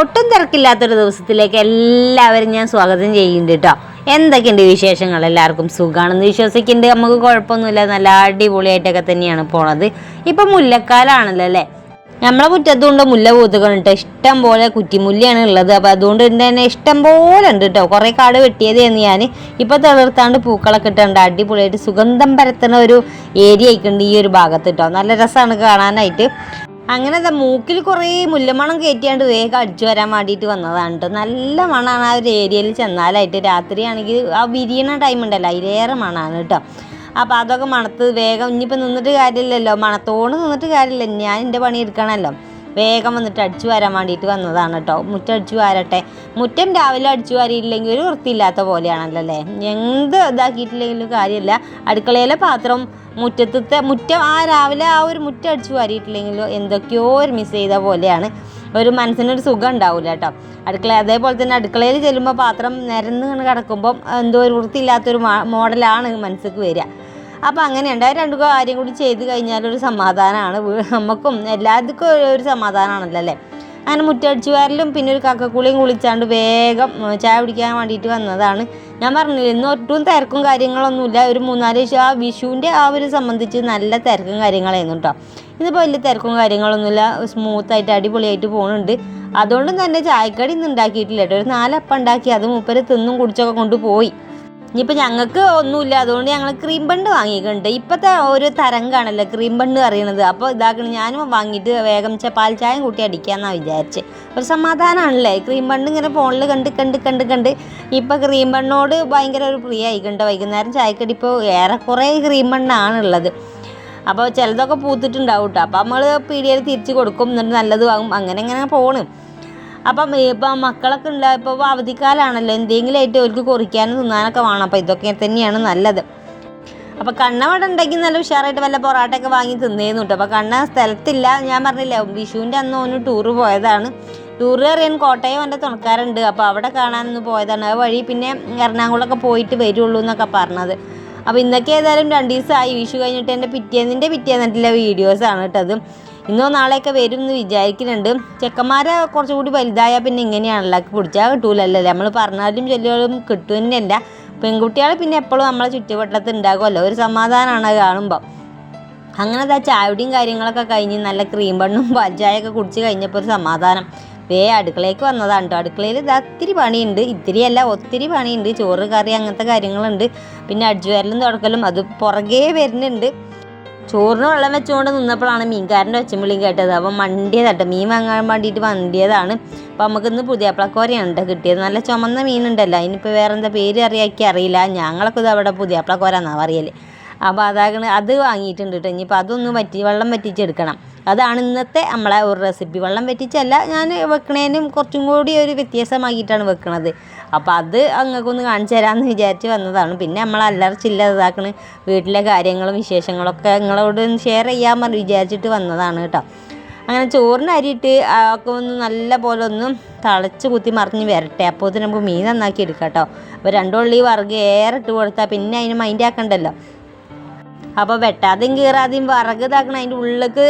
ഒട്ടും തിരക്കില്ലാത്തൊരു ദിവസത്തിലേക്ക് എല്ലാവരും ഞാൻ സ്വാഗതം ചെയ്യുന്നുണ്ട് കേട്ടോ എന്തൊക്കെയുണ്ട് വിശേഷങ്ങൾ? എല്ലാവർക്കും സുഖമാണെന്ന് വിശ്വസിക്കുന്നുണ്ട്. നമുക്ക് കുഴപ്പമൊന്നുമില്ല. നല്ല അടിപൊളിയായിട്ടൊക്കെ തന്നെയാണ് പോണത്. ഇപ്പം മുല്ലക്കാലാണല്ലോ അല്ലേ? നമ്മളെ മുറ്റത്തുകൊണ്ട് മുല്ല പൂത്തുകളുണ്ട് ഇഷ്ടം പോലെ കുറ്റിമുല്ലയാണ് ഉള്ളത്. അപ്പോൾ അതുകൊണ്ട് തന്നെ ഇഷ്ടം പോലെ ഉണ്ട് കേട്ടോ കുറേ കാട് വെട്ടിയതായിരുന്നു ഞാൻ ഇപ്പോൾ തളിർത്താണ്ട് പൂക്കളൊക്കെ ഇട്ടുണ്ട്. അടിപൊളിയായിട്ട് സുഗന്ധം പരത്തുന്ന ഒരു ഏരിയ ആയിക്കുണ്ട് ഈ ഒരു ഭാഗത്ത് കേട്ടോ നല്ല രസമാണ് കാണാനായിട്ട്. അങ്ങനെ അതാ മൂക്കിൽ കുറേ മുല്ലമണം കയറ്റിയാണ്ട് വേഗം അടിച്ചു വരാൻ വേണ്ടിയിട്ട് വന്നതാണ് നല്ല മണമാണ് ആ ഒരു ഏരിയയിൽ ചെന്നാലായിട്ട്. രാത്രിയാണെങ്കിൽ ആ വിരിയണ ടൈം ഉണ്ടല്ലോ അതിലേറെ മണമാണ് കേട്ടോ അപ്പോൾ അതൊക്കെ മണത്ത് വേഗം ഇനിയിപ്പോൾ നിന്നിട്ട് കാര്യമില്ലല്ലോ. മണത്തോട് നിന്നിട്ട് കാര്യമില്ല. ഞാൻ എന്റെ പണി എടുക്കണമല്ലോ വേഗം വന്നിട്ട് അടിച്ചു വരാൻ വേണ്ടിയിട്ട് വന്നതാണ് കേട്ടോ. മുറ്റം അടിച്ചു വാരട്ടെ. മുറ്റം രാവിലെ അടിച്ചു വാരിയില്ലെങ്കിൽ ഒരു വൃത്തിയില്ലാത്ത പോലെയാണല്ലോ അല്ലേ എന്ത് ഇതാക്കിയിട്ടില്ലെങ്കിലും കാര്യമില്ല. അടുക്കളയിലെ പാത്രം മുറ്റത്തെ മുറ്റം ആ രാവിലെ ആ ഒരു മുറ്റം അടിച്ചു വാരിയിട്ടില്ലെങ്കിലോ എന്തൊക്കെയോ ഒരു മിസ് ചെയ്ത പോലെയാണ്. ഒരു മനസ്സിനൊരു സുഖം ഉണ്ടാവില്ല കേട്ടോ. അടുക്കള അതേപോലെ തന്നെ അടുക്കളയിൽ ചെല്ലുമ്പോൾ പാത്രം നിരന്ന് കിടക്കുമ്പം എന്തോ ഒരു വൃത്തിയില്ലാത്തൊരു മോഡലാണ് മനസ്സിക്ക് വരിക. അപ്പോൾ അങ്ങനെയുണ്ട്. ആ രണ്ട് കാര്യം കൂടി ചെയ്ത് കഴിഞ്ഞാൽ ഒരു സമാധാനമാണ് നമുക്കും എല്ലാവർക്കും ഒരു- സമാധാനമാണല്ലോ അല്ലേ? അങ്ങനെ മുറ്റടിച്ചു വാരലും പിന്നെ ഒരു കക്കക്കുളിയും കുളിച്ചാണ്ട് വേഗം ചായ കുടിക്കാൻ വേണ്ടിയിട്ട് വന്നതാണ്. ഞാൻ പറഞ്ഞില്ല ഇന്ന് ഒട്ടും തിരക്കും കാര്യങ്ങളൊന്നുമില്ല. ഒരു മൂന്നാൽ ആ വിഷുവിന്റെ ആ ഒരു സംബന്ധിച്ച് നല്ല തിരക്കും കാര്യങ്ങളായിരുന്നു കേട്ടോ ഇതിപ്പോൾ വലിയ തിരക്കും കാര്യങ്ങളൊന്നുമില്ല. സ്മൂത്തായിട്ട് അടിപൊളിയായിട്ട് പോകുന്നുണ്ട് അതുകൊണ്ട് തന്നെ ചായക്കടി ഇന്ന് ഉണ്ടാക്കിയിട്ടില്ല കേട്ടോ ഒരു നാലപ്പം ഉണ്ടാക്കി അത് മൂപ്പര് തിന്നും കുടിച്ചൊക്കെ കൊണ്ടുപോയി. ഇനിയിപ്പോൾ ഞങ്ങൾക്ക് ഒന്നുമില്ല. അതുകൊണ്ട് ഞങ്ങൾ ക്രീം ബണ്ട് വാങ്ങിയിട്ടുണ്ട്. ഇപ്പോഴത്തെ ഒരു തരംഗാണല്ലോ ക്രീം ബണ്ട് അറിയണത് അപ്പോൾ ഇതാക്കണം ഞാനും വാങ്ങിയിട്ട് വേഗം പാൽ ചായം കൂട്ടി അടിക്കാമെന്നാണ് വിചാരിച്ച്. ഒരു സമാധാനമാണല്ലേ ക്രീം ബണ്ട് ഇങ്ങനെ ഫോണിൽ കണ്ട് കണ്ട് കണ്ട് കണ്ട്. ഇപ്പോൾ ക്രീം ബണ്ണോട് ഭയങ്കര ഒരു പ്രിയ ആയിക്കണ്ട് വൈകുന്നേരം ചായക്കടി ഇപ്പോൾ ഏറെക്കുറെ ക്രീം ബണ്ണാണ് ഉള്ളത് അപ്പോൾ ചിലതൊക്കെ പൂത്തിട്ടുണ്ടാവും കേട്ടോ അപ്പോൾ നമ്മൾ പീടികയിൽ തിരിച്ച് കൊടുക്കും എന്നിട്ട് നല്ലത് വാങ്ങും അങ്ങനെ അങ്ങനെ പോണ്. അപ്പം ഇപ്പം മക്കളൊക്കെ ഉണ്ട് ഇപ്പോൾ അവധിക്കാലാണല്ലോ. എന്തെങ്കിലും ആയിട്ട് അവർക്ക് കുറിക്കാനും തിന്നാനൊക്കെ വേണം. അപ്പോൾ ഇതൊക്കെ തന്നെയാണ് നല്ലത്. അപ്പോൾ കണ്ണ അവിടെ ഉണ്ടെങ്കിൽ നല്ല ഉഷാറായിട്ട് വല്ല പൊറാട്ടയൊക്കെ വാങ്ങി തിന്നേന്നു കേട്ടോ. അപ്പോൾ കണ്ണ സ്ഥലത്തില്ല. ഞാൻ പറഞ്ഞില്ല വിഷുവിന്റെ അന്ന് ഓന് ടൂറ് പോയതാണ്. ടൂറ് അറിയാൻ കോട്ടയം എന്റെ തുണക്കാരുണ്ട്. അപ്പോൾ അവിടെ കാണാനൊന്ന് പോയതാണ്. ആ വഴി പിന്നെ എറണാകുളമൊക്കെ പോയിട്ട് വരുള്ളൂ എന്നൊക്കെ പറഞ്ഞത്. അപ്പോൾ ഇന്നൊക്കെ ഏതായാലും രണ്ട് ദിവസമായി. വിഷു കഴിഞ്ഞിട്ട് എന്റെ പിറ്റേന്നിന്റെ പിറ്റേന്നിട്ടുള്ള വീഡിയോസാണ് കേട്ടത് ഇന്നോ നാളെയൊക്കെ വരും എന്ന് വിചാരിക്കുന്നുണ്ട്. ചെക്കന്മാരെ കുറച്ചുകൂടി വലുതായാൽ പിന്നെ ഇങ്ങനെയാണല്ലോ. പിടിച്ചാൽ കിട്ടൂലല്ലേ നമ്മൾ പറഞ്ഞാലും ചൊല്ലിയാലും കിട്ടുക തന്നെയല്ല പെൺകുട്ടികൾ പിന്നെ എപ്പോഴും നമ്മളെ ചുറ്റുവട്ടത്ത് ഉണ്ടാകുമല്ലോ ഒരു സമാധാനമാണ് കാണുമ്പോൾ അങ്ങനെ ആ ചായയുടെയും കാര്യങ്ങളൊക്കെ കഴിഞ്ഞ് നല്ല ക്രീം ബണ്ണും പാൽച്ചായൊക്കെ കുടിച്ച് കഴിഞ്ഞപ്പോൾ ഒരു സമാധാനം. വേ അടുക്കളയ്ക്ക് വന്നതാണ് കേട്ടോ അടുക്കളയിൽ ഇതാ ഒത്തിരി പണിയുണ്ട്. ഇത്തിരിയല്ല ഒത്തിരി പണിയുണ്ട്. ചോറ് കറി അങ്ങനത്തെ കാര്യങ്ങളുണ്ട്. പിന്നെ അടിച്ചുവരലും തുടക്കലും അത് പുറകെ വരുന്നുണ്ട്. ചോറിന് വെള്ളം വെച്ചുകൊണ്ട് നിന്നപ്പോഴാണ് മീൻകാരന്റെ ഒച്ചമ്പിളിയും കേട്ടത്. അപ്പം മണ്ടിയതാട്ടോ മീൻ വാങ്ങാൻ വേണ്ടിയിട്ട് വണ്ടിയതാണ്. അപ്പോൾ പുതിയ പുതിയാപ്ലക്കോരയാണ് കേട്ടോ കിട്ടിയത്. നല്ല ചുമന്ന മീനുണ്ടല്ലോ. അതിനിപ്പോൾ വേറെ എന്താ പേര് അറിയാക്കി അറിയില്ല ഞങ്ങളൊക്കെ ഇത് അവിടെ പുതിയാപ്ലക്കോര എന്നാണ് പറയൽ. അപ്പോൾ അതാകണ അത് വാങ്ങിയിട്ടുണ്ട് കേട്ടോ ഇനിയിപ്പോൾ അതൊന്ന് വറ്റി വെള്ളം വറ്റിച്ചെടുക്കണം. അതാണ് ഇന്നത്തെ നമ്മളെ ഒരു റെസിപ്പി വെള്ളം വറ്റിച്ചല്ല ഞാൻ വെക്കണേനും കുറച്ചും കൂടി ഒരു വ്യത്യാസമാക്കിയിട്ടാണ് വെക്കണത്. അപ്പോൾ അത് അങ്ങക്കൊന്ന് കാണിച്ചു തരാമെന്ന് വിചാരിച്ച് വന്നതാണ്. പിന്നെ നമ്മൾ അല്ലറ ചില്ല ഇതാക്കണ്. വീട്ടിലെ കാര്യങ്ങളും വിശേഷങ്ങളൊക്കെ നിങ്ങളോട് ഷെയർ ചെയ്യാൻ പറഞ്ഞ് വിചാരിച്ചിട്ട് വന്നതാണ് കേട്ടോ അങ്ങനെ ചോറിന് അരിയിട്ട് ഒക്കെ ഒന്ന് നല്ല പോലെ ഒന്ന് തളച്ച് കുത്തി മറിഞ്ഞ് വരട്ടെ. അപ്പോൾ നമുക്ക് മീൻ നന്നാക്കി എടുക്കാം കേട്ടോ അപ്പോൾ രണ്ടുള്ളി വറുക് ഏറെ ഇട്ട് കൊടുത്താൽ പിന്നെ അതിന് മൈൻഡ് ആക്കണ്ടല്ലോ. അപ്പോൾ വെട്ടാതെയും കീറാതെയും വിറക് ഇതാക്കണം അതിന്റെ ഉള്ളിലേക്ക്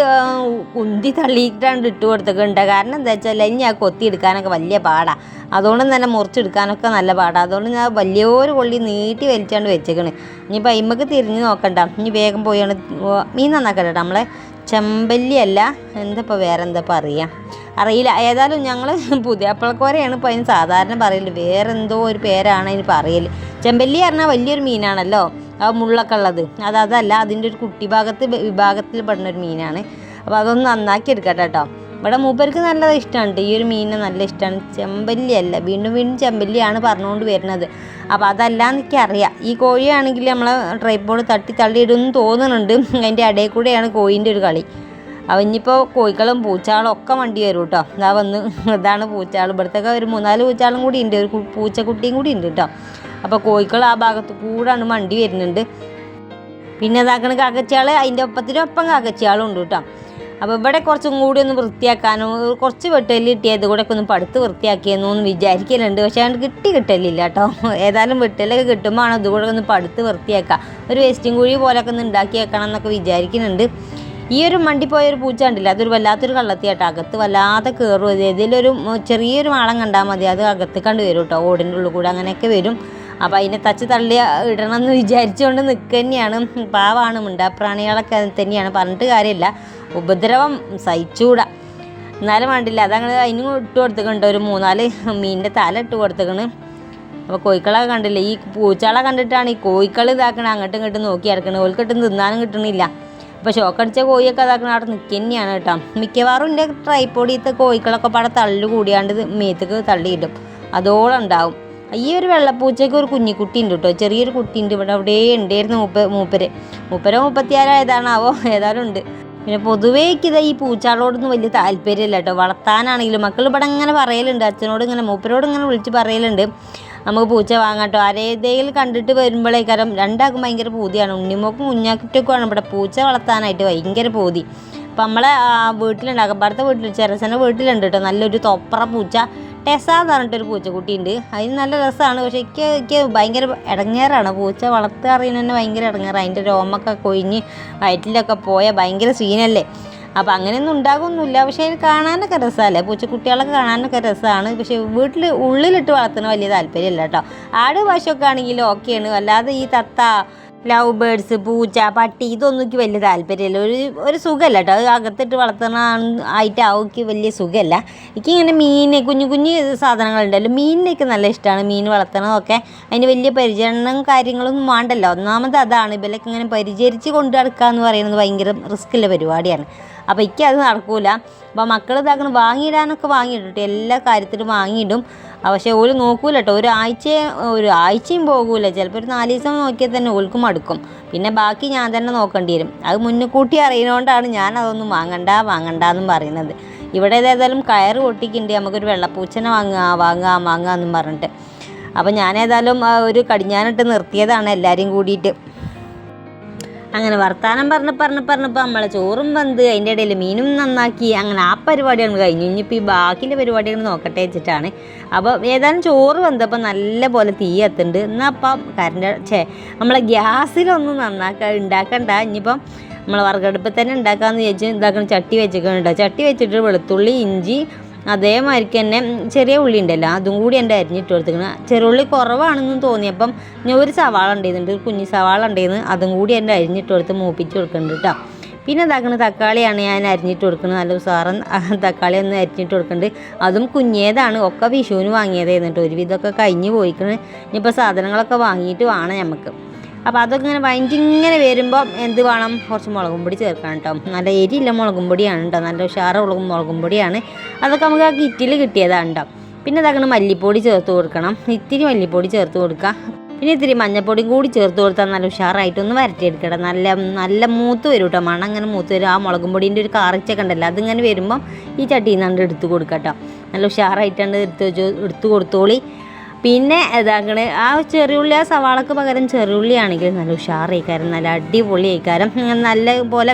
കുന്തി തള്ളിയിട്ടാണ് ഇട്ട് കൊടുത്തിട്ടുണ്ട് കാരണം എന്താ വെച്ചാൽ ഇനി ആ കൊത്തി എടുക്കാനൊക്കെ വലിയ പാടാണ് അതുകൊണ്ട് തന്നെ മുറിച്ചെടുക്കാനൊക്കെ നല്ല പാടാണ് അതുകൊണ്ട് ഞാൻ വലിയൊരു കൊള്ളി നീട്ടി വലിച്ചാണ്ട് വെച്ചേക്കണ്. ഇനിയിപ്പോൾ അയിമക്ക് തിരിഞ്ഞ് നോക്കണ്ട. ഇനി വേഗം പോയാണ് മീൻ നന്നാക്കട്ടെ നമ്മളെ ചെമ്പല്ലി അല്ല എന്താ വേറെ എന്താ പറയുക അറിയില്ല. ഏതായാലും ഞങ്ങൾ പുതിയപ്പളക്കോരയാണ് ഇപ്പോൾ അതിന് സാധാരണ പറയൽ. വേറെന്തോ ഒരു പേരാണ് അതിന് പറയൽ. ചെമ്പല്ലി പറഞ്ഞാൽ വലിയൊരു മീനാണല്ലോ. ആ മുള്ളൊക്കെ ഉള്ളത്. അത് അതല്ല അതിന്റെ ഒരു കുട്ടി ഭാഗത്ത് വിഭാഗത്തിൽ പെടുന്ന ഒരു മീനാണ്. അപ്പോൾ അതൊന്ന് നന്നാക്കി എടുക്കട്ടെ കേട്ടോ. ഇവിടെ മൂപ്പർക്ക് നല്ല ഇഷ്ടമാണ് ഈ ഒരു മീനിനെ നല്ല ഇഷ്ടമാണ്. ചെമ്പല്ലി അല്ല വീണ്ടും വീണ്ടും ചെമ്പല്ലിയാണ് പറഞ്ഞുകൊണ്ട് വരുന്നത്. അപ്പോൾ അതല്ല എനിക്കറിയാം. ഈ കോഴിയാണെങ്കിൽ നമ്മളെ ട്രൈപ്പോഡ് തട്ടി തള്ളിയിടുമെന്ന് തോന്നുന്നുണ്ട്. അതിന്റെ ഇടയിൽ കൂടെയാണ് കോഴീന്റെ ഒരു കളി. അപ്പോൾ ഇനിയിപ്പോൾ കോഴിക്കളും പൂച്ചകളും ഒക്കെ വണ്ടി വരും കേട്ടോ ഇതാ വന്ന് ഇതാണ് പൂച്ചകൾ. ഇവിടുത്തൊക്കെ ഒരു മൂന്നാൽ പൂച്ചകളും കൂടി ഉണ്ട്. ഒരു പൂച്ചക്കുട്ടിയും കൂടി ഉണ്ട് കേട്ടോ അപ്പോൾ കോഴിക്കൾ ആ ഭാഗത്ത് കൂടാണ് മണ്ടി വരുന്നുണ്ട്. പിന്നെ ഇതാക്കണ കാക്കച്ചയാൾ അതിന്റെ ഒപ്പത്തിനൊപ്പം കാക്കച്ചയാളും ഉണ്ട് കേട്ടോ. അപ്പോൾ ഇവിടെ കുറച്ചും കൂടി ഒന്ന് വൃത്തിയാക്കാനും കുറച്ച് വെട്ടൽ കിട്ടിയത് കൂടെ ഒക്കെ ഒന്ന് പടുത്ത് വൃത്തിയാക്കിയെന്നു എന്ന് വിചാരിക്കലുണ്ട്. പക്ഷേ അത് കിട്ടി കിട്ടലില്ല കേട്ടോ. ഏതായാലും വെട്ടലൊക്കെ കിട്ടുമ്പോൾ ആണ് ഇതുകൂടെ ഒന്ന് പടുത്ത് വൃത്തിയാക്കുക. ഒരു വേസ്റ്റും കുഴി പോലൊക്കെ ഒന്ന് ഉണ്ടാക്കി വെക്കണം എന്നൊക്കെ വിചാരിക്കുന്നുണ്ട്. ഈ ഒരു മണ്ടി പോയ ഒരു പൂച്ച ഉണ്ടല്ല അതൊരു വല്ലാത്തൊരു കള്ളത്തിയാട്ടോ. അകത്ത് വല്ലാതെ കയറും ഇതിലൊരു ചെറിയൊരു മാളം കണ്ടാൽ മതി. അത് അകത്ത് കണ്ട് വരും കേട്ടോ. ഓടിന്റെ ഉള്ളിൽ കൂടെ അങ്ങനെയൊക്കെ വരും. അപ്പോൾ അതിനെ തച്ച് തള്ളി ഇടണം എന്ന് വിചാരിച്ചുകൊണ്ട് നിൽക്കുക തന്നെയാണ്. പാവാണ് മിണ്ടാപ്രാണികളൊക്കെ തന്നെയാണ്. പറഞ്ഞിട്ട് കാര്യമില്ല. ഉപദ്രവം സഹിച്ചുകൂടാ എന്നാലും വേണ്ടില്ല. അതങ്ങനെ അതിന് ഇട്ട് കൊടുത്തിട്ടുണ്ട്. ഒരു മൂന്നാൽ മീനിന്റെ തല ഇട്ട് കൊടുത്തിക്കണ്. അപ്പോൾ കോഴിക്കളെ കണ്ടില്ല? ഈ പൂച്ചകളെ കണ്ടിട്ടാണ് ഈ കോഴിക്കൾ ഇതാക്കണ. അങ്ങോട്ടും ഇങ്ങോട്ടും നോക്കി കിടക്കണത് ഓൽക്കിട്ടും തിന്നാനും കിട്ടണില്ല. അപ്പോൾ ഷോക്കടിച്ച കോഴിയൊക്കെ ഇതാക്കണ അവിടെ നിൽക്കുക തന്നെയാണ് കേട്ടോ. മിക്കവാറും എന്റെ ട്രൈപ്പോടിയത്തെ കോഴിക്കളൊക്കെ പാടെ തള്ളു കൂടിയാണ്ട് മേത്തേക്ക് തള്ളിയിടും. അതോളം ഉണ്ടാവും. ഈ ഒരു വെള്ളപ്പൂച്ചയ്ക്ക് ഒരു കുഞ്ഞിക്കുട്ടി ഉണ്ട് കേട്ടോ. ചെറിയൊരു കുട്ടി ഉണ്ട് ഇവിടെ അവിടെ ഉണ്ടായിരുന്നു മൂപ്പ മൂപ്പര്. മൂപ്പരോ മുപ്പത്തിയാറോ ഏതാണാവോ ഏതായാലും ഉണ്ട്. പിന്നെ പൊതുവേ എനിക്കിത് ഈ പൂച്ചാളോടൊന്നും വലിയ താല്പര്യമില്ല കേട്ടോ. വളർത്താനാണെങ്കിലും മക്കൾ ഇവിടെ ഇങ്ങനെ പറയലുണ്ട്. അച്ഛനോട് ഇങ്ങനെ മൂപ്പരോട് ഇങ്ങനെ വിളിച്ച് പറയലുണ്ട്. നമുക്ക് പൂച്ച വാങ്ങാട്ടോ ആരേതെങ്കിലും കണ്ടിട്ട് വരുമ്പോഴേക്കാരം രണ്ടാൾക്കും ഭയങ്കര പൂതിയാണ്. ഉണ്ണിമോക്കും കുഞ്ഞാക്കുട്ടിയൊക്കെയാണ് ഇവിടെ പൂച്ച വളർത്താനായിട്ട് ഭയങ്കര പൂതി. അപ്പം നമ്മളെ വീട്ടിലുണ്ട്. അകമ്പാടത്തെ വീട്ടിൽ ചെറസന വീട്ടിലുണ്ട് കേട്ടോ. നല്ലൊരു തൊപ്പറ പൂച്ച. ടെസ എന്ന് പറഞ്ഞിട്ടൊരു പൂച്ചക്കുട്ടി ഉണ്ട് അതിന് നല്ല രസമാണ്. പക്ഷേ എനിക്ക് എനിക്ക് ഭയങ്കര ഇടങ്ങേറാണ്. പൂച്ച വളർത്തുക അറിയുന്ന തന്നെ ഭയങ്കര ഇടങ്ങേറാണ് അതിന്റെ രോമൊക്കെ കൊഴിഞ്ഞ് വയറ്റിലൊക്കെ പോയ ഭയങ്കര സീനല്ലേ. അപ്പോൾ അങ്ങനെയൊന്നും ഉണ്ടാകുമൊന്നുമില്ല പക്ഷേ അതിന് കാണാനൊക്കെ രസമല്ലേ? പൂച്ചക്കുട്ടികളൊക്കെ കാണാനൊക്കെ രസമാണ്. പക്ഷേ വീട്ടിൽ ഉള്ളിലിട്ട് വളർത്തുന്ന വലിയ താല്പര്യമില്ല കേട്ടോ. ആട് പശുവൊക്കെ ആണെങ്കിൽ ഓക്കെയാണ്. അല്ലാതെ ഈ തത്ത ലവ് ബേഡ്സ് പൂച്ച പട്ടി ഇതൊന്നും എനിക്ക് വലിയ താല്പര്യമില്ല. ഒരു ഒരു സുഖമല്ല കേട്ടോ. അത് അകത്തിട്ട് വളർത്തുന്ന ആയിട്ടാവും എനിക്ക് വലിയ സുഖമല്ല. എനിക്ക് ഇങ്ങനെ മീൻ കുഞ്ഞു കുഞ്ഞു സാധനങ്ങളുണ്ടല്ലോ. മീനിനൊക്കെ നല്ല ഇഷ്ടമാണ്. മീൻ വളർത്തണതൊക്കെ അതിന് വലിയ പരിചരണം കാര്യങ്ങളൊന്നും വേണ്ടല്ലോ. ഒന്നാമത് അതാണ്. ഇവരൊക്കെ ഇങ്ങനെ പരിചരിച്ച് കൊണ്ടു നടക്കുക എന്ന് പറയുന്നത് ഭയങ്കര റിസ്ക്കുള്ള പരിപാടിയാണ്. അപ്പോൾ എനിക്ക് അത് നടക്കൂല. അപ്പോൾ മക്കൾ ഇതാക്കണം വാങ്ങിയിടാനൊക്കെ വാങ്ങിയിട്ടിട്ട് എല്ലാ കാര്യത്തിലും വാങ്ങിയിടും. പക്ഷേ ഓൽ നോക്കൂല കേട്ടോ ഒരു ആഴ്ചയും പോകൂല. ചിലപ്പോൾ ഒരു നാല് ദിവസം നോക്കിയാൽ തന്നെ ഓൽക്ക് മടുക്കും. പിന്നെ ബാക്കി ഞാൻ തന്നെ നോക്കേണ്ടി വരും. അത് മുന്നുകൂട്ടി അറിയുന്നതുകൊണ്ടാണ് ഞാൻ അതൊന്നും വാങ്ങണ്ട വാങ്ങണ്ട എന്നും പറയുന്നത്. ഇവിടെ ഏതായാലും കയറ് പൊട്ടിക്കുന്നുണ്ട് നമുക്കൊരു വെള്ളപ്പൂച്ചനെ വാങ്ങുക വാങ്ങുക വാങ്ങുക എന്നും പറഞ്ഞിട്ട്. അപ്പോൾ ഞാൻ ഏതായാലും ഒരു കടിഞ്ഞാനിട്ട് നിർത്തിയതാണ് എല്ലാവരെയും കൂടിയിട്ട്. അങ്ങനെ വർത്താനം പറഞ്ഞ് പറഞ്ഞ് പറഞ്ഞപ്പോൾ നമ്മളെ ചോറും വന്ന് അതിന്റെ ഇടയിൽ മീനും നന്നാക്കി അങ്ങനെ ആ പരിപാടിയാണ് കഴിഞ്ഞു. ഇനിയിപ്പോൾ ഈ ബാക്കിന്റെ പരിപാടികൾ നോക്കട്ടെ വെച്ചിട്ടാണ്. അപ്പോൾ ഏതായാലും ചോറ് വന്നപ്പോൾ നല്ല പോലെ തീ എത്തുന്നുണ്ട് എന്നാൽ അപ്പം കരണ്ട് ഛേ നമ്മളെ ഗ്യാസിലൊന്നും നന്നാക്കാൻ ഉണ്ടാക്കണ്ട ഇനിയിപ്പം നമ്മളെ വറുകടുപ്പിൽ തന്നെ ഉണ്ടാക്കാമെന്ന് വിചാരിച്ച് ഇതാക്കണം ചട്ടി വെച്ചിട്ടുണ്ട് ചട്ടി വെച്ചിട്ട് വെളുത്തുള്ളി ഇഞ്ചി അതേമാതിരിക്ക് തന്നെ ചെറിയ ഉള്ളി ഉണ്ടല്ലോ അതും കൂടി എന്റെ അരിഞ്ഞിട്ട് കൊടുത്തിരിക്കണം ചെറുള്ളി കുറവാണെന്ന് തോന്നിയപ്പം ഞാൻ ഒരു സവാള ഉണ്ടായിരുന്നുണ്ട് ഒരു കുഞ്ഞു സവാള ഉണ്ടായിരുന്നു അതും കൂടി എന്റെ അരിഞ്ഞിട്ട് കൊടുത്ത് മൂപ്പിച്ച് കൊടുക്കുന്നുണ്ട് കേട്ടോ പിന്നെ ഇതാക്കുന്നത് തക്കാളിയാണ് ഞാൻ അരിഞ്ഞിട്ട് കൊടുക്കുന്നത് നല്ല ഉസാറൻ തക്കാളി ഒന്ന് അരിഞ്ഞിട്ട് കൊടുക്കുന്നുണ്ട് അതും കുഞ്ഞേതാണ് ഒക്കെ വിഷുവിന് വാങ്ങിയതായിരുന്നു കേട്ടോ ഒരുവിധമൊക്കെ കഴിഞ്ഞ് പോയിക്കണ്. ഇനിയിപ്പോൾ സാധനങ്ങളൊക്കെ വാങ്ങിയിട്ട് വേണം നമുക്ക് അപ്പോൾ അതൊക്കെ ഇങ്ങനെ വഴറ്റിങ്ങനെ വരുമ്പോൾ എന്ത് വേണം? കുറച്ച് മുളകും പൊടി ചേർക്കണം കേട്ടോ നല്ല എരിയില്ല മുളകും പൊടിയാണ് കേട്ടോ നല്ല ഉഷാറ് മുളകും മുളകും പൊടിയാണ്. അതൊക്കെ നമുക്ക് ആ കിറ്റിൽ കിട്ടിയതാണ് കേട്ടോ പിന്നെ ഇതാക്കണം മല്ലിപ്പൊടി ചേർത്ത് കൊടുക്കണം. ഇത്തിരി മല്ലിപ്പൊടി ചേർത്ത് കൊടുക്കുക പിന്നെ ഇത്തിരി മഞ്ഞപ്പൊടിയും കൂടി ചേർത്ത് കൊടുത്താൽ നല്ല ഉഷാറായിട്ടൊന്ന് വരട്ടിയെടുക്കണം നല്ല നല്ല മൂത്ത് വരും കേട്ടോ മണം അങ്ങനെ മൂത്ത് വരും. ആ മുളകും പൊടീന്റെ ഒരു കാറിച്ചൊക്കെ ഉണ്ടല്ലോ അതിങ്ങനെ വരുമ്പം ഈ ചട്ടിയിൽ നിന്നാണ്ട് എടുത്ത് കൊടുക്കാം കേട്ടോ നല്ല ഉഷാറായിട്ടാണ് എടുത്ത് എടുത്ത് കൊടുത്തോളി. പിന്നെ ഇതാക്കണേ ആ ചെറിയുള്ളി ആ സവാളക്ക് പകരം ചെറിയുള്ളി ആണെങ്കിൽ നല്ല ഉഷാറായിക്കാരം നല്ല അടിപൊളി ആയിക്കാരം. നല്ല പോലെ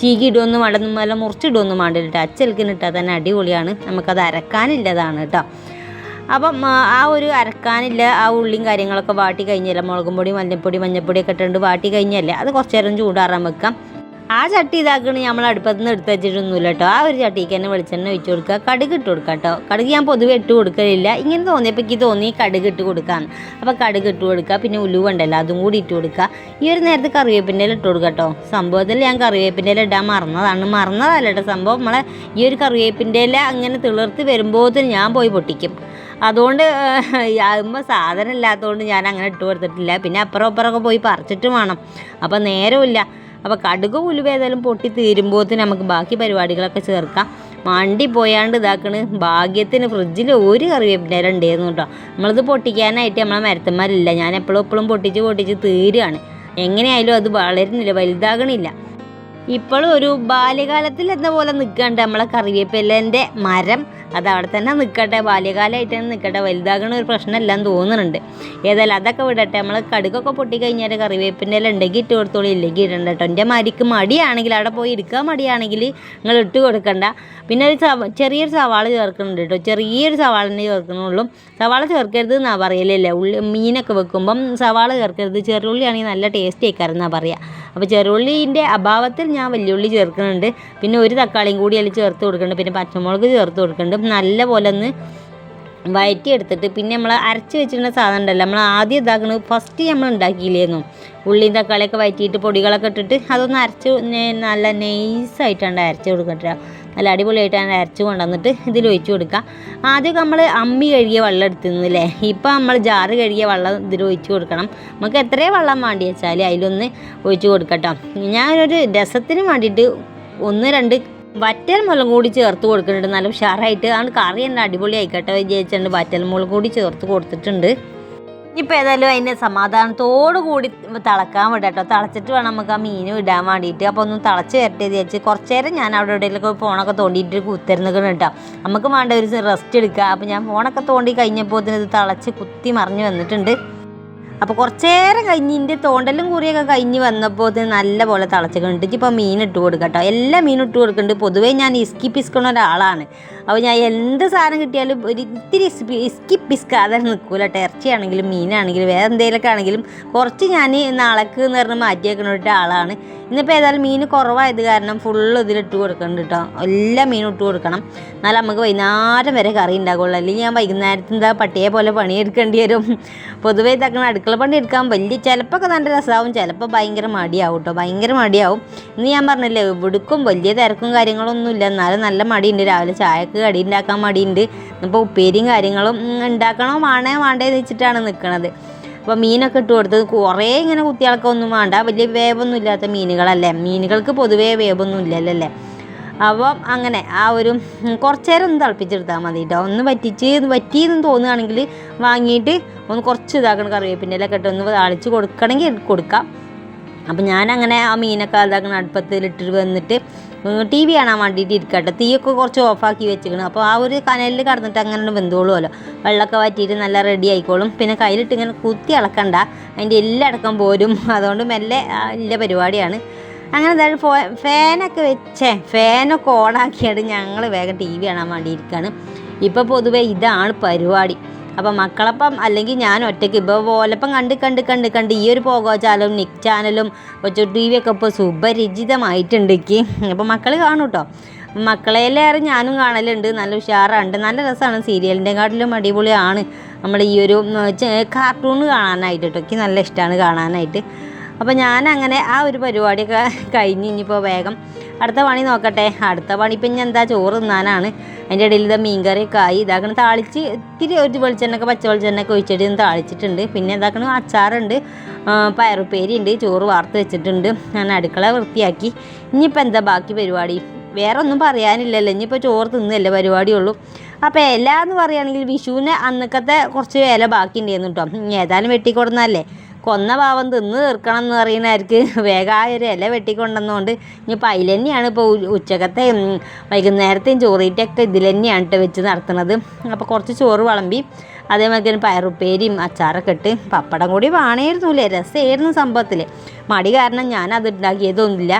ചീകി ഇടുമൊന്നും വേണ്ട നല്ല മുറിച്ചിടുമൊന്നും വേണ്ട കേട്ടോ അച്ചൽക്കിന് ഇട്ടാൽ തന്നെ അടിപൊളിയാണ്. നമുക്കത് അരക്കാനില്ലതാണ് കേട്ടോ. അപ്പം ആ, ഒരു അരക്കാനില്ല ആ ഉള്ളിയും കാര്യങ്ങളൊക്കെ വാട്ടി കഴിഞ്ഞല്ലേ മുളകും പൊടി മഞ്ഞപ്പൊടി മഞ്ഞപ്പൊടി ഒക്കെ ഇട്ടുകൊണ്ട് വാട്ടി കഴിഞ്ഞല്ലേ അത് കുറച്ച് നേരം ചൂടാറാൻ വെക്കാം. ആ ചട്ടി ഇതാക്കണ നമ്മൾ അടുപ്പത്ത് നിന്ന് എടുത്ത് വെച്ചിട്ടൊന്നുമില്ല കേട്ടോ ആ ഒരു ചട്ടിക്ക് തന്നെ വെളിച്ചെണ്ണ ഒഴിച്ച് കൊടുക്കുക. കടുക് ഇട്ട് കൊടുക്കുക കേട്ടോ കടുക് ഞാൻ പൊതുവെ ഇട്ട് കൊടുക്കലില്ല. ഇങ്ങനെ തോന്നിയപ്പോൾ എനിക്ക് തോന്നി കടുക് ഇട്ട് കൊടുക്കാൻ അപ്പോൾ കടുക് ഇട്ട് കൊടുക്കുക. പിന്നെ ഉലുവ ഉണ്ടല്ലോ അതും കൂടി ഇട്ട് കൊടുക്കുക. ഈ ഒരു നേരത്തെ കറിവേപ്പിന്റെ ഇട്ട് കൊടുക്കുക കേട്ടോ സംഭവത്തിൽ ഞാൻ കറിവേപ്പിന്റെ ഇടാൻ മറന്നതാണ്. മറന്നതല്ല കേട്ടോ സംഭവം. നമ്മളെ ഈ ഒരു കറിവേപ്പിന്റെ ഇല അങ്ങനെ തിളർത്ത് വരുമ്പോഴത്തേന് ഞാൻ പോയി പൊട്ടിക്കും. അതുകൊണ്ട് ആകുമ്പോൾ സാധനം ഇല്ലാത്തതുകൊണ്ട് ഞാൻ അങ്ങനെ ഇട്ട് കൊടുത്തിട്ടില്ല. പിന്നെ അപ്പുറം അപ്പുറമൊക്കെ പോയി പറിച്ചിട്ട് വേണം. അപ്പോൾ നേരമില്ല. അപ്പോൾ കടുക് ഉലുവ പൊട്ടി തീരുമ്പോൾ നമുക്ക് ബാക്കി പരിപാടികളൊക്കെ ചേർക്കാം. മണ്ടി പോയാണ്ട് ഇതാക്കണ്. ഭാഗ്യത്തിന് ഫ്രിഡ്ജിൽ ഒരു കറിവേപ്പിന്റെ ഉണ്ടായിരുന്നു കേട്ടോ. നമ്മളിത് പൊട്ടിക്കാനായിട്ട് നമ്മളെ മരത്തന്മാരില്ല. ഞാൻ എപ്പോഴും എപ്പോഴും പൊട്ടിച്ച് പൊട്ടിച്ച് തീരുകയാണ് എങ്ങനെയായാലും അത് വളരുന്നില്ല വലുതാകണില്ല. ഇപ്പോഴും ഒരു ബാല്യകാലത്തിൽ എന്ന പോലെ നിൽക്കണ്ട നമ്മളെ കറിവേപ്പിലേന്റെ മരം അത് അവിടെ തന്നെ നിൽക്കട്ടെ. ബാല്യകാലമായിട്ട് തന്നെ നിൽക്കട്ടെ. വലുതാകണ ഒരു പ്രശ്നമില്ലെന്ന് തോന്നുന്നുണ്ട്. ഏതായാലും അതൊക്കെ വിടട്ടെ. നമ്മൾ കടുകൊക്കെ പൊട്ടിക്കഴിഞ്ഞാൽ കറിവേപ്പിന്റെ ഇല ഉണ്ടെങ്കിൽ ഇട്ട് കൊടുത്തോളൂ. ഇല്ലെങ്കിൽ ഇടണ്ട കേട്ടോ. എന്റെ മരിക്ക് മടിയാണെങ്കിൽ അവിടെ പോയി എടുക്കാൻ മടിയാണെങ്കിൽ നിങ്ങൾ ഇട്ട് കൊടുക്കണ്ട. പിന്നെ ഒരു സവ ചെറിയൊരു സവാള ചേർക്കുന്നുണ്ട് കേട്ടോ. ചെറിയൊരു സവാളിനെ ചേർക്കുന്നുള്ളൂ. സവാള ചേർക്കരുത് എന്നാ പറയലല്ലേ ഉള്ളി മീനൊക്കെ വെക്കുമ്പം സവാള ചേർക്കരുത്. ചെറുള്ളിയാണെങ്കിൽ നല്ല ടേസ്റ്റ് ആയിക്കാരെന്നാ പറയുക അപ്പോൾ ചെറുള്ളിന്റെ അഭാവത്തിൽ ഞാൻ വലിയുള്ളി ചേർക്കുന്നുണ്ട്. പിന്നെ ഒരു തക്കാളിയും കൂടി അതിൽ ചേർത്ത് കൊടുക്കുന്നുണ്ട്. പിന്നെ പച്ചമുളക് ചേർത്ത് കൊടുക്കുന്നുണ്ട്. നല്ല പോലെ ഒന്ന് വയറ്റി എടുത്തിട്ട് പിന്നെ നമ്മൾ അരച്ച് വെച്ചിരുന്ന സാധനം ഉണ്ടല്ലോ നമ്മൾ ആദ്യം ഇതാക്കുന്നത് ഫസ്റ്റ് നമ്മൾ ഉണ്ടാക്കിയില്ലേന്നു? ഉള്ളിയും തക്കാളിയൊക്കെ വയറ്റിയിട്ട് പൊടികളൊക്കെ ഇട്ടിട്ട് അതൊന്ന് അരച്ച് നല്ല നൈസായിട്ടാണ് അരച്ച് കൊടുക്കട്ടെ നല്ല അടിപൊളിയായിട്ട് അതിനെ അരച്ച് കൊണ്ടുവന്നിട്ട് ഇതിൽ ഒഴിച്ച് കൊടുക്കുക ആദ്യമൊക്കെ നമ്മൾ അമ്മി കഴുകിയ വെള്ളം എടുത്തിരുന്നില്ലേ? ഇപ്പം നമ്മൾ ജാറ് കഴുകിയ വെള്ളം ഇതിൽ ഒഴിച്ച് കൊടുക്കണം. നമുക്ക് എത്രയും വെള്ളം വേണ്ടി വെച്ചാൽ അതിലൊന്ന് ഒഴിച്ച് കൊടുക്കട്ടോ. ഞാനൊരു രസത്തിന് വേണ്ടിയിട്ട് ഒന്ന് രണ്ട് വറ്റൽ മുളകും കൂടി ചേർത്ത് കൊടുക്കുന്നുണ്ട്. നല്ല ഉഷാറായിട്ട്. ആണ് കറി തന്നെ അടിപൊളി ആയിക്കോട്ടെ വിചാരിച്ചുകൊണ്ട് വറ്റൽ മുളക് കൂടി ചേർത്ത് കൊടുത്തിട്ടുണ്ട്. ഇനിയിപ്പോൾ ഏതായാലും അതിനെ സമാധാനത്തോടു കൂടി തിളക്കാൻ വിടട്ടോ. തിളച്ചിട്ട് വേണം നമുക്ക് ആ മീനും ഇടാൻ വേണ്ടിയിട്ട്. അപ്പോൾ ഒന്ന് തിളച്ച് വരട്ടെ വിചാരിച്ച് കുറച്ച് നേരം ഞാൻ അവിടെ എവിടെയെങ്കിലൊക്കെ ഫോണൊക്കെ തോണ്ടിയിട്ട് കുത്തിരുന്നിക്കണം കേട്ടോ നമുക്ക് വേണ്ട ഒരു റെസ്റ്റ് എടുക്കുക അപ്പോൾ ഞാൻ ഫോണൊക്കെ തോണ്ടി കഴിഞ്ഞപ്പോൾ ഇത് തിളച്ച് കുത്തി മറിഞ്ഞ് വന്നിട്ടുണ്ട്. അപ്പോൾ കുറച്ചേരം കഴിഞ്ഞ് ഇതിന്റെ തോണ്ടലും കുറിയൊക്കെ കഴിഞ്ഞ് വന്നപ്പോൾ നല്ല പോലെ തിളച്ചിട്ടുണ്ട് ഇപ്പോൾ മീൻ ഇട്ട് കൊടുക്കട്ടോ. എല്ലാ മീനും ഇട്ട് കൊടുക്കുന്നുണ്ട് പൊതുവേ ഞാൻ ഇസ്കി പിസ്ക്കുന്ന ഒരാളാണ്. അപ്പോൾ ഞാൻ എന്ത് സാധനം കിട്ടിയാലും ഒരു ഇത്തിരി ഇസ്കി പിസ്കാതെ നിൽക്കൂല ഇറച്ചിയാണെങ്കിലും മീനാണെങ്കിലും വേറെ എന്തെങ്കിലുമൊക്കെ ആണെങ്കിലും കുറച്ച് ഞാൻ നാളേക്ക് എന്ന് പറഞ്ഞ് മാറ്റി വെക്കുന്ന ഒരാളാണ് ഇന്നിപ്പോൾ ഏതായാലും മീൻ കുറവായത് കാരണം ഫുള്ള് ഇതിലിട്ട് കൊടുക്കുന്നുണ്ട് കേട്ടോ എല്ലാ മീനും ഇട്ട് കൊടുക്കണം. എന്നാലും നമുക്ക് വൈകുന്നേരം വരെ കറി ഉണ്ടാകുള്ളൂ അല്ലെങ്കിൽ ഞാൻ വൈകുന്നേരത്ത് എന്താ പട്ടിയെ പോലെ പണിയെടുക്കേണ്ടി വരും. പൊതുവേ ഇതാക്കണ അടുക്കള പണി എടുക്കാൻ വലിയ ചിലപ്പോൾ നല്ല രസമാവും ചിലപ്പോൾ ഭയങ്കര മടിയാവും കേട്ടോ ഭയങ്കര മടിയാവും. ഇന്ന് ഞാൻ പറഞ്ഞില്ലേ ഇവിടുക്കും വലിയ തിരക്കും കാര്യങ്ങളൊന്നും ഇല്ല. എന്നാലും നല്ല മടിയുണ്ട്. രാവിലെ ചായക്ക് കടി ഉണ്ടാക്കാൻ മടിയുണ്ട്. ഇപ്പോൾ ഉപ്പേരിയും കാര്യങ്ങളും ഉണ്ടാക്കണോ വേണേ വേണ്ടേ എന്ന് വെച്ചിട്ടാണ് നിൽക്കണത് അപ്പോൾ മീനൊക്കെ ഇട്ട് കൊടുത്ത് കുറേ ഇങ്ങനെ കുത്തിയാൾക്ക് ഒന്നും വേണ്ട. വലിയ വേവൊന്നും ഇല്ലാത്ത മീനുകളല്ലേ? മീനുകൾക്ക് പൊതുവേ വേവൊന്നും ഇല്ലല്ലോ അപ്പം അങ്ങനെ ആ ഒരു കുറച്ച് നേരം ഒന്ന് തിളപ്പിച്ചെടുത്താൽ മതി കേട്ടോ ഒന്ന് വറ്റിച്ച് വറ്റിയെന്ന് തോന്നുകയാണെങ്കിൽ വാങ്ങിയിട്ട് ഒന്ന് കുറച്ച് ഇതാക്കണം കറിവേപ്പിന്റെ ഇല ഇട്ട് ഒന്ന് താളിച്ച് കൊടുക്കണമെങ്കിൽ കൊടുക്കാം. അപ്പം ഞാനങ്ങനെ ആ മീനൊക്കെ ഇതാക്കണം അടുപ്പത്തിൽ ഇട്ടിട്ട് വന്നിട്ട് ടി വി കാണാൻ വേണ്ടിയിട്ട് ഇരിക്കട്ടെ. തീയൊക്കെ കുറച്ച് ഓഫാക്കി വെച്ചിരിക്കണം. അപ്പോൾ ആ ഒരു കനലിൽ കടന്നിട്ട് അങ്ങനെ വെന്തോളുമല്ലോ. വെള്ളമൊക്കെ വറ്റിയിട്ട് നല്ല റെഡി ആയിക്കോളും. പിന്നെ കയ്യിലിട്ട് ഇങ്ങനെ കുത്തി ഇളക്കണ്ട അതിന്റെ എല്ലടക്കം പോരും. അതുകൊണ്ട് മെല്ലെ ഇല്ല പരിപാടിയാണ്. അങ്ങനെ എന്തായാലും ഫോ ഫാനൊക്കെ വെച്ചേ ഫാനൊക്കെ ഓണാക്കിയിട്ട് ഞങ്ങൾ വേഗം ടി വി കാണാൻ വേണ്ടി ഇരിക്കുകയാണ് ഇപ്പോൾ പൊതുവേ ഇതാണ് പരിപാടി. അപ്പം മക്കളപ്പം അല്ലെങ്കിൽ ഞാൻ ഒറ്റയ്ക്ക് ഇപ്പോൾ പോലപ്പം കണ്ട് കണ്ട് കണ്ട് കണ്ട് ഈ ഒരു പോകോ ചാനലും നിക് ചാനലും കൊച്ചു ടി വി ഒക്കെ ഇപ്പോൾ സുപരിചിതമായിട്ടുണ്ട് എനിക്ക് അപ്പോൾ മക്കൾ കാണും കേട്ടോ മക്കളേലേറെ ഞാനും കാണലുണ്ട്. നല്ല ഉഷാറുണ്ട് നല്ല രസമാണ് സീരിയലിന്റെ കാട്ടിലും അടിപൊളിയാണ്. നമ്മൾ ഈ ഒരു കാർട്ടൂൺ കാണാനായിട്ട് കേട്ടോ എനിക്ക് നല്ല ഇഷ്ടമാണ് കാണാനായിട്ട്. അപ്പോൾ ഞാൻ അങ്ങനെ ആ ഒരു പരിപാടിയൊക്കെ കഴിഞ്ഞ് ഇനിയിപ്പോൾ വേഗം അടുത്ത പണി നോക്കട്ടെ. അടുത്ത പണി ഇപ്പം ഇനി എന്താ? ചോറ് തിന്നാനാണ്. അതിന്റെ ഇടയിൽ ഇതാ മീൻകറിയൊക്കെ ആയി. ഇതാക്കണം താളിച്ച് ഇത്തിരി ഒരു വെളിച്ചെണ്ണൊക്കെ പച്ച വെളിച്ചെണ്ണൊക്കെ ഒഴിച്ചിട്ട് താളിച്ചിട്ടുണ്ട്. പിന്നെ ഇതാക്കണം അച്ചാറുണ്ട്. പയറുപ്പേരി ഉണ്ട് ചോറ് വാർത്ത് വെച്ചിട്ടുണ്ട്. ഞാൻ അടുക്കള വൃത്തിയാക്കി. ഇനിയിപ്പോൾ എന്താ ബാക്കി പരിപാടി? വേറെ ഒന്നും പറയാനില്ലല്ലോ. ഇനിയിപ്പോൾ ചോറ് തിന്നല്ലേ പരിപാടിയുള്ളൂ. അപ്പോൾ ഇല എന്ന് പറയുകയാണെങ്കിൽ വിഷുവിന് അന്നക്കത്തെ കുറച്ച് ഇല ബാക്കി ഉണ്ടായിരുന്നു കേട്ടോ ഏതായാലും വെട്ടിക്കൊടുന്നല്ലേ കൊന്ന പാവം തിന്ന് തീർക്കണം എന്ന് പറയുന്നവർക്ക് വേഗം ആ ഒരു ഇല വെട്ടിക്കൊണ്ടെന്നുകൊണ്ട് ഇനിയിപ്പോൾ അതിൽ തന്നെയാണ് ഇപ്പോൾ ഉച്ചക്കത്തെയും വൈകുന്നേരത്തെയും ചോറീറ്റൊക്കെ ഇതിൽ തന്നെയാണ് കേട്ടോ വെച്ച് നടത്തുന്നത്. അപ്പോൾ കുറച്ച് ചോറ് വിളമ്പി അതേമാതിരി തന്നെ പയറുപ്പേരിയും അച്ചാറൊക്കെ ഇട്ട് പപ്പടം കൂടി വേണമായിരുന്നില്ലേ രസമായിരുന്നു സംഭവത്തിൽ മടി കാരണം ഞാൻ അത് ഉണ്ടാക്കിയതൊന്നുമില്ല.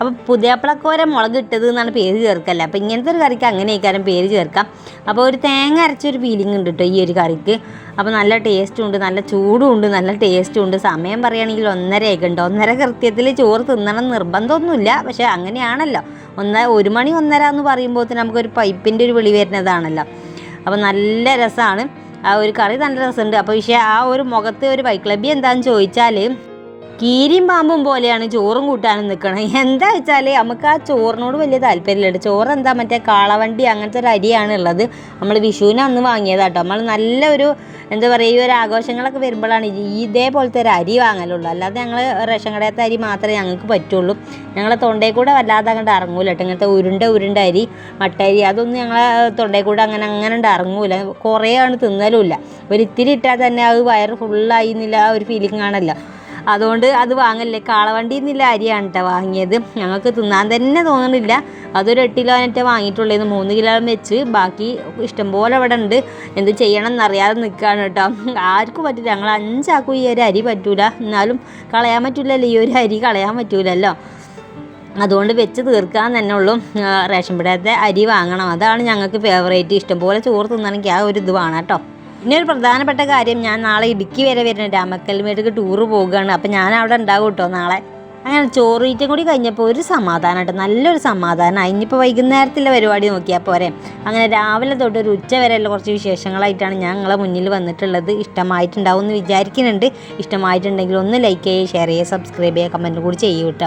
അപ്പോൾ പുതിയാപ്പിളക്കോര മുളക് ഇട്ടത് എന്നാണ് പേര് ചേർക്കല്ലേ? അപ്പോൾ ഇങ്ങനത്തെ ഒരു കറിക്ക് അങ്ങനെ ഇക്കാരം പേര് ചേർക്കാം. അപ്പോൾ ഒരു തേങ്ങ അരച്ചൊരു ഫീലിംഗ് ഉണ്ട് കേട്ടോ ഈ ഒരു കറിക്ക്. അപ്പോൾ നല്ല ടേസ്റ്റും ഉണ്ട് നല്ല ചൂടും ഉണ്ട് നല്ല ടേസ്റ്റും ഉണ്ട്. സമയം പറയുകയാണെങ്കിൽ ഒന്നര ഉണ്ട്. ഒന്നര കൃത്യത്തിൽ ചോറ് തിന്നണം നിർബന്ധമൊന്നുമില്ല. പക്ഷേ അങ്ങനെയാണല്ലോ. ഒന്ന ഒരു മണി ഒന്നര എന്ന് പറയുമ്പോൾ നമുക്കൊരു പൈപ്പിന്റെ ഒരു വിളി വരുന്നതാണല്ലോ. അപ്പോൾ നല്ല രസമാണ്. ആ ഒരു കറി നല്ല രസമുണ്ട്. അപ്പോൾ പക്ഷേ ആ ഒരു മുഖത്ത് ഒരു വൈക്ലബി എന്താണെന്ന് ചോദിച്ചാൽ കീരിയും പാമ്പും പോലെയാണ് ചോറും കൂട്ടാനും നിൽക്കണം എന്താ വെച്ചാൽ നമുക്ക് ആ ചോറിനോട് വലിയ താല്പര്യമില്ല ചോറ് എന്താ മറ്റേ കാളവണ്ടി അങ്ങനത്തെ ഒരു അരിയാണ് ഉള്ളത് നമ്മൾ വിഷുവിന് അന്ന് വാങ്ങിയതാട്ടോ. നമ്മൾ നല്ലൊരു എന്താ പറയുക ഈ ഒരു ആഘോഷങ്ങളൊക്കെ വരുമ്പോഴാണ് ഇതേപോലത്തെ ഒരു അരി വാങ്ങലുള്ളൂ. അല്ലാതെ ഞങ്ങൾ റേഷൻ കടയത്തെ അരി മാത്രമേ ഞങ്ങൾക്ക് പറ്റുള്ളൂ. ഞങ്ങളെ തൊണ്ടയിൽ കൂടെ വല്ലാതെ അങ്ങോട്ട് ഇറങ്ങൂല കേട്ടോ ഇങ്ങനത്തെ ഉരുണ്ട ഉരുണ്ട അരി മട്ടരി അതൊന്നും ഞങ്ങളെ തൊണ്ടയിൽ കൂടെ അങ്ങനെ അങ്ങനെ ഇറങ്ങൂല. കുറേ ആണ് തിന്നലുമില്ല. ഒരു ഇട്ടാൽ തന്നെ അത് വയറ് ഫുള്ളായി എന്നില്ല ആ ഒരു ഫീലിംഗ് ആണല്ലോ. അതുകൊണ്ട് അത് വാങ്ങല്ലേ കാളവണ്ടി എന്നില്ല അരിയാണ് കേട്ടോ വാങ്ങിയത്. ഞങ്ങൾക്ക് തിന്നാൻ തന്നെ തോന്നുന്നില്ല അതൊരു എട്ട് കിലോ എന്നിട്ട് വാങ്ങിയിട്ടുള്ളത് മൂന്ന് കിലോ വെച്ച്. ബാക്കി ഇഷ്ടംപോലെ അവിടെ ഉണ്ട് എന്ത് ചെയ്യണം എന്നറിയാതെ നിൽക്കുകയാണ് കേട്ടോ. ആർക്കും പറ്റില്ല ഞങ്ങൾ അഞ്ചാക്കും ഈ ഒരു അരി പറ്റൂല. എന്നാലും കളയാൻ പറ്റില്ലല്ലോ ഈ ഒരു അരി കളയാൻ പറ്റൂലല്ലോ. അതുകൊണ്ട് വെച്ച് തീർക്കാൻ തന്നെ ഉള്ളൂ. റേഷൻ പിടാത്ത അരി വാങ്ങണം. അതാണ് ഞങ്ങൾക്ക് ഫേവറേറ്റ് ഇഷ്ടംപോലെ ചോറ് തിന്നണമെങ്കിൽ ആ ഒരു ഇത് വേണം കേട്ടോ. പിന്നെ ഒരു പ്രധാനപ്പെട്ട കാര്യം ഞാൻ നാളെ ഇടുക്കി വരെ വരുന്നത് രാമക്കൽമേട്ടിക്ക് ടൂറ് പോവുകയാണ്. അപ്പം ഞാൻ അവിടെ ഉണ്ടാവും കേട്ടോ നാളെ. അങ്ങനെ ചോറീറ്റും കൂടി കഴിഞ്ഞപ്പോൾ ഒരു സമാധാനമായിട്ട് നല്ലൊരു സമാധാനം. ഇനിയിപ്പോൾ വൈകുന്നേരത്തിലെ പരിപാടി നോക്കിയാൽ പോരെ. അങ്ങനെ രാവിലെ തൊട്ട് ഒരു ഉച്ച വരെയുള്ള കുറച്ച് വിശേഷങ്ങളായിട്ടാണ് ഞാൻ നിങ്ങളെ മുന്നിൽ വന്നിട്ടുള്ളത്. ഇഷ്ടമായിട്ടുണ്ടാവും എന്ന് വിചാരിക്കുന്നുണ്ട്. ഇഷ്ടമായിട്ടുണ്ടെങ്കിൽ ഒന്ന് ലൈക്ക് ചെയ്യുക ഷെയർ ചെയ്യുക സബ്സ്ക്രൈബ് ചെയ്യുക കമന്റ് കൂടി ചെയ്യൂ കേട്ടോ